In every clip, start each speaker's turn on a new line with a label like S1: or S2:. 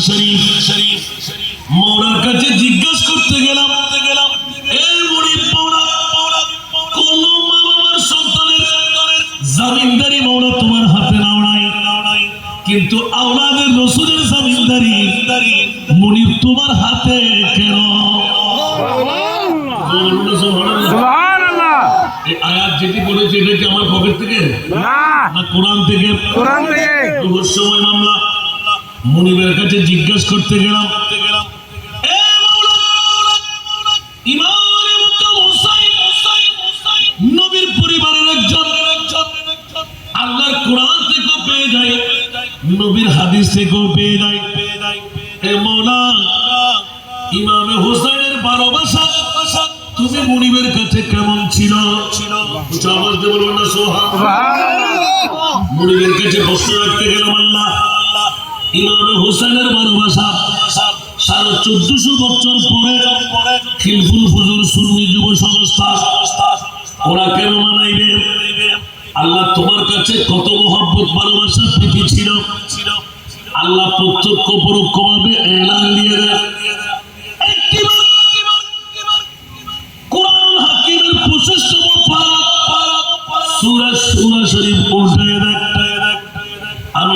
S1: শরীফ শরীফ মৌলার কাছে জিজ্ঞাসা করতে গেলাম গেলাম এ মুড়ি মৌলা মৌলা কোন মা বাবার সন্তানের জামিনদারি মৌলা তোমার হাতে নাও নাই? নাও নাই কিন্তু আওলাদের রসুলের জামিনদারি মুনির তোমার হাতে কেন? আয়াত যেটি বলেছে এটা কি আমার পকেট থেকে?
S2: না।
S1: না কোরআন থেকে?
S2: কোরআন থেকে।
S1: রহস্যময় মামলা। মনিবের কাছে জিজ্ঞাসা করতে গেলাম নবীর পরিবারের একজন আল্লাহর কোরআন থেকেও পেয়ে যায় নবীর হাদিস থেকেও পেয়ে যায়। মৌলা ইমামে তুমি মনিবের কাছে কেমন ছিল?
S2: সুবহানাল্লাহ।
S1: কাছে প্রশ্ন রাখতে গেলাম আল্লাহ ইমাম হোসেনের ভালোবাসা সাড়ে চোদ্দশো বছর পরে খিলফুল ফুজুর সুন্নি যুব সংস্থা ওরা কেন মানাইবে? আল্লাহ তোমার কাছে কত মহব্বত, ভালোবাসা, প্রীতি ছিল? আল্লাহ প্রত্যক্ষ পরোক্ষ ভাবে এলান দিয়ে একটিবার কোরআন হাকিমের পঁচিশতম পারা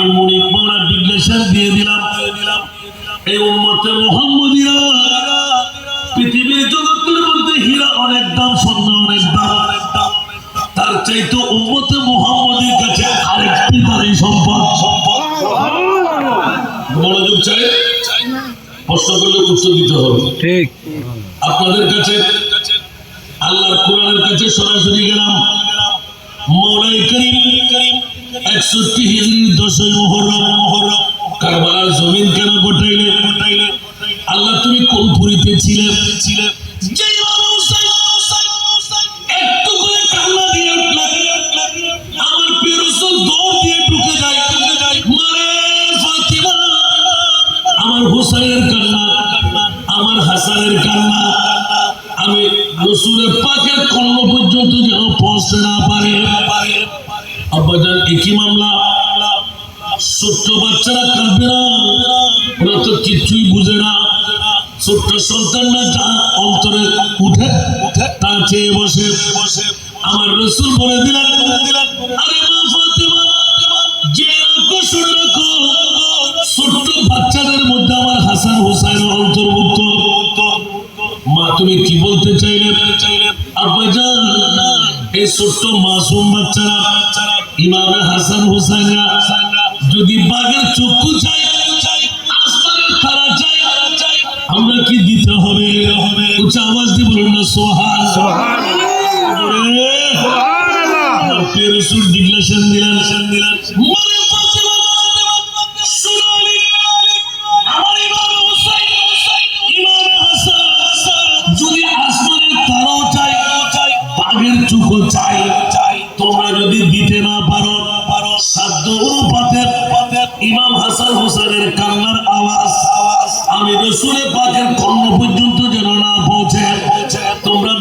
S1: আমি মুনিক মাওলা ডিক্লেশন দিয়ে দিলাম। এই উম্মতে মুহাম্মদিরা পৃথিবীর জগতের মধ্যে হীরা অনেক দাম স্বর্ণ অনেক দাম। তার চাইতে উম্মতে মুহাম্মদের কাছে আরেকটি দামি সম্পদ। সম্পদ মনোযোগ চাই। প্রশ্ন করলে উত্তর দিতে হবে।
S2: ঠিক।
S1: আপনাদের কাছে আল্লাহর কোরআনের কাছে সরাসরি গেলাম। মৌলাই করিম করিম একষট্টি হিজড়ির দশই মোহরম জমিন কেন গোটাইলে? গোটাইলে আল্লাহ, তুমি কোন পুরীতে ছিলে। আমার হুসাইনের কান্না, আমার হাসানের কান্না। আমি রসুলের পাকের কর্ণ পর্যন্ত যেন পৌঁছতে না পারে। আব্বাজান, একই মামলা। ছোট্ট বাচ্চারা কাঁদবে না। ওরা তো কিচ্ছুই বুঝে না। ছোট্ট সন্তানরা যা অন্তরে উঠে তা চেয়ে বসে। বসে আমার রসুল বলে দিলেন, আরে মা ফাতেমা শুনে রাখো। ছোট্ট বাচ্চাদের মধ্যে আমার হাসান হোসাইন অন্তর্ভুক্ত। মা, তুমি কি বলতে চাইলে চাইলে? আব্বাজান, এই ছোট্ট মাসুম বাচ্চারা ইমামে হাসান হোসাইনরা যদি বাঘের চক্ষু চাই আসমানের তারা চাই আমরা কি দিতে হবে? উচ্চ আওয়াজ দিয়ে বলুন না সোহান। সোহান। ডিক্লেশন দিলেন দিলেন।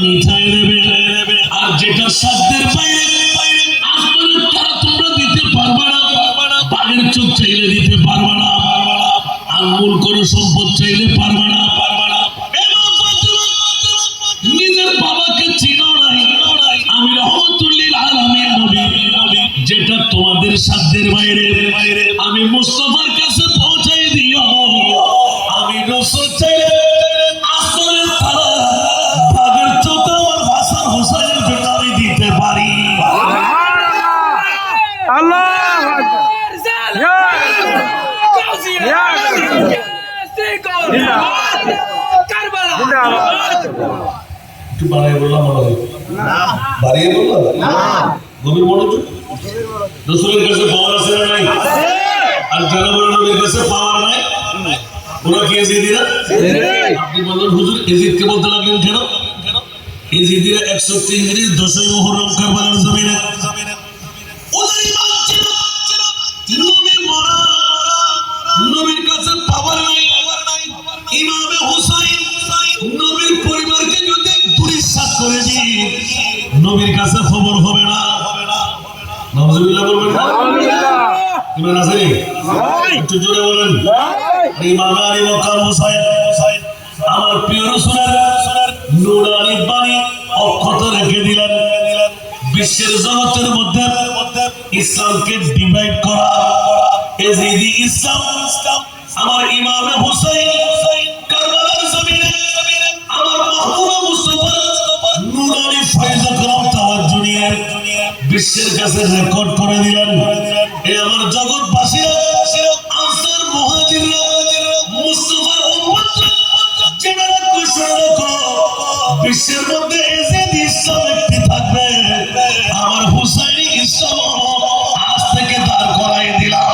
S1: তোমরা মিঠাই একটু বাড়িয়ে বললাম মনে হয় বাড়িয়ে বললাম গভীর আছে না নাই আর জনগণ কাছে পাওয়ার নাই ওরা একশো তিন দিনের দশই মোহরম কারবালার জমিনে নবীর কাছে খবর হবে না। নজরুল্লাহ বলবেন না? ইমান আছে একটু জোরে বলেন। ইমাম আলী মক্কাম হুসাইন আমার প্রিয় রসুলের নুরানি বাণী অক্ষত রেখে দিলেন। বিশ্বের জগতের মধ্যে ইসলামকে ডিভাইড করা। এজিদি ইসলাম আমার ইমামে কাছে রেকর্ড করে দিলেন। এ আমার জগৎবাসীরা আনসার মুহাজিররা মুস্তাফার উম্মতরা জেনারা ঘোষণা বিশ্বের মধ্যে এজিদ ইসলাম একটি থাকবে। আমার হুসাইনি ইসলাম আজ থেকে দাঁড় করাই দিলাম।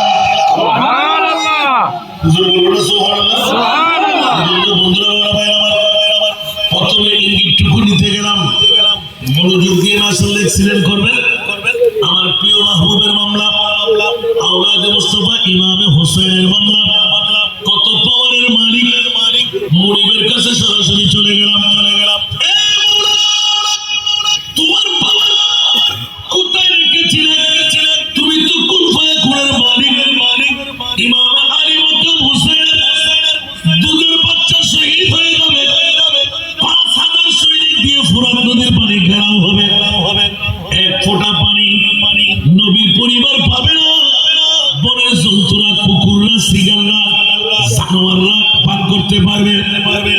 S1: প্রথমে ইঙ্গিতটুকু নিতে গেলাম। মনোযোগ দিয়ে না অ্যাক্সিডেন্ট করবেন। মাহবুবের মামলা, আওলাদে মুস্তফা, ইমামে হোসেনের মামলা, কত পাওয়ারের মালিক, মুড়িবের কাছে সরাসরি চলে গেলাম চলে গেলাম। পর পারবে?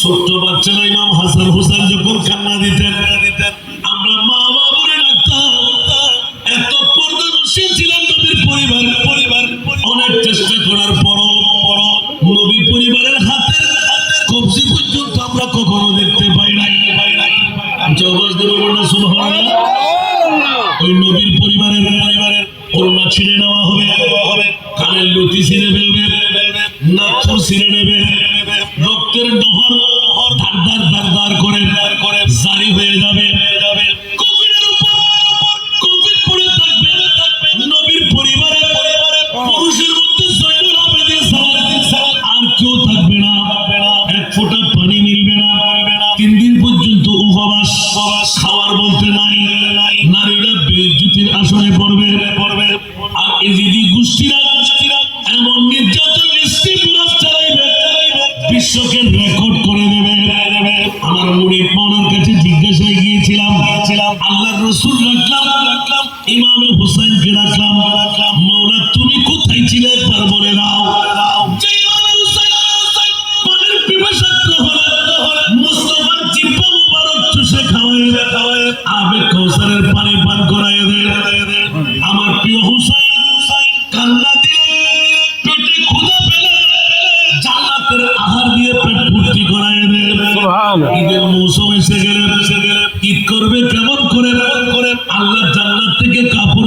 S1: ছোট্ট বাচ্চারা ইমাম হাসান হুসেন যখন কান্না দিতেন জগৎ দেবে সুবহানাল্লাহ। ওই নবীর পরিবারের পরিবারের করোনা ছিঁড়ে নেওয়া হবে। হবে। কানের লতি ছিঁড়ে ফেলবে। নাকপুর ছিঁড়ে নেবে। রসুল রাখলাম ইমামে হুসাইনকে রাখলাম। জান্নাত থেকে কাপড়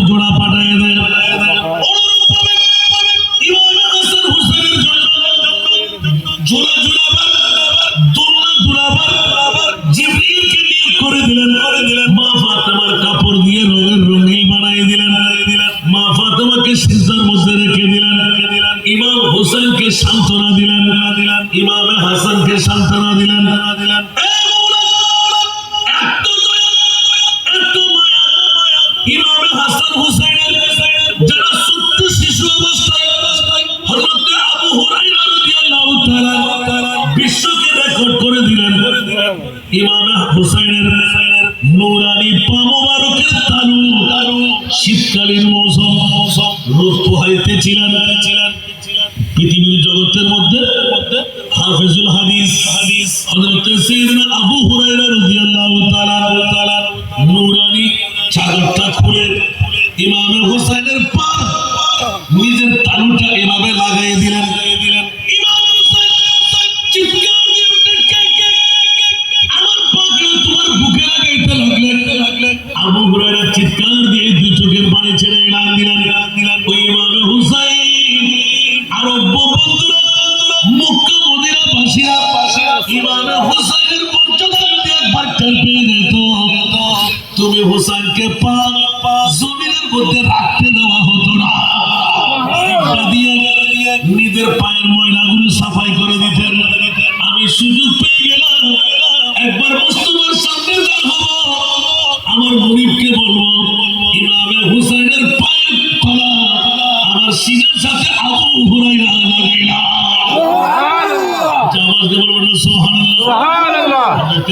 S1: রেকর্ড করে দিলেন ইমামে হুসাইনের নূরানি পা মোবারকের তালু। শীতকালীন মৌসুম, রোদ পোহাইতে ছিলেন পৃথিবীর জগতের মধ্যে হাফিজুল হাদিস হাদিস হযরত সাইয়েদনা আবু হুরায়রা রাদিয়াল্লাহু তাআলা তাআলা নূরানি চাদরটা খুলে ইমামে হোসেনের পা ওই ইমামে হুসাইন আরব বন্ধুরা মক্কা মদিনা বাসীরা ইমামে হুসাইনের মর্যাদা যদি একবার টের পেয়ে তুমি হুসাইনকে পা